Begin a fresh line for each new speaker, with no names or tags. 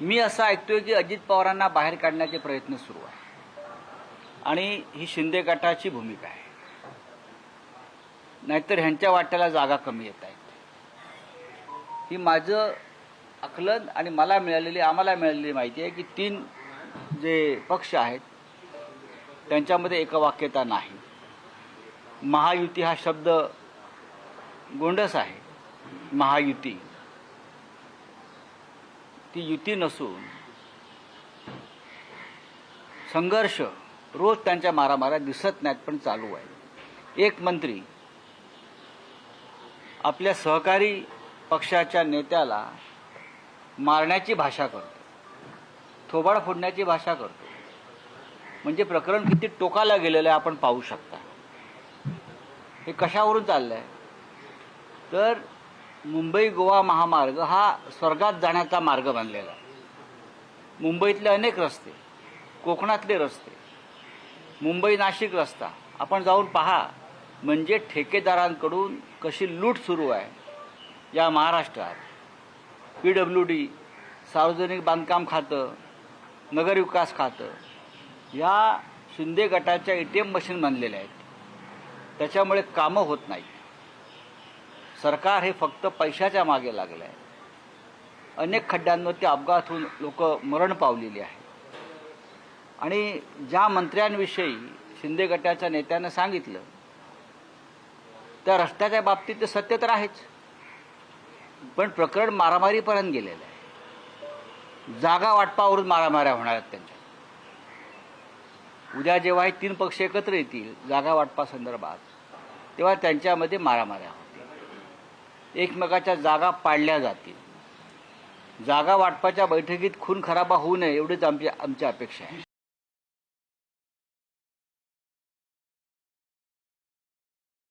मी असं ऐकतोय की अजित पवारांना बाहेर काढण्याचे प्रयत्न सुरू आहे. आणि ही शिंदे गटाची भूमिका आहे. नाहीतर ह्यांच्या वाट्याला जागा कमी येत आहेत ही माझं आकलन आणि मला मिळालेली आम्हाला मिळालेली माहिती आहे की तीन जे पक्ष आहेत त्यांच्यामध्ये एकवाक्यता नाही. महायुती हा शब्द गोंडस आहे. महायुती. ती युती नसून संघर्ष रोज त्यांच्या मारामाऱ्या दिसत नाहीत पण चालू आहे. एक मंत्री आपल्या सहकारी पक्षाच्या नेत्याला मारण्याची भाषा करतो. थोबाड फोडण्याची भाषा करतो. म्हणजे प्रकरण किती टोकाला गेलेलं आहे आपण पाहू शकता. हे कशावरून चाललंय? तर मुंबई गोवा महामार्ग हा स्वर्गात जाण्याचा मार्ग बनलेला आहे. मुंबईतले अनेक रस्ते कोकणातले रस्ते मुंबई नाशिक रस्ता आपण जाऊन पहा म्हणजे ठेकेदारांकडून कशी लूट सुरू आहे या महाराष्ट्रात. पी डब्ल्यू डी सार्वजनिक बांधकाम खातं नगरविकास खातं या शिंदे गटाच्या ए टी एम मशीन बनलेल्या आहेत. त्याच्यामुळे कामं होत नाही सरकार हे फक्त पैशाच्या मागे लागलं आहे. अनेक खड्ड्यांवरती अपघात होऊन लोक मरण पावलेली आहेत. आणि ज्या मंत्र्यांविषयी शिंदे गटाच्या नेत्यानं सांगितलं त्या रस्त्याच्या बाबतीत ते सत्य तर आहेच. पण प्रकरण मारामारीपर्यंत गेलेलं आहे. जागा वाटपावरून मारामाऱ्या होणार आहेत त्यांच्या. उद्या जेव्हा हे तीन पक्ष एकत्र येतील जागा वाटपासंदर्भात तेव्हा त्यांच्यामध्ये मारामाऱ्या होतात एकमेकाच्या जागा पाडल्या जातील. जागा वाटपाच्या बैठकीत खून खराबा होऊ नये एवढीच आमची आमची अपेक्षा आहे.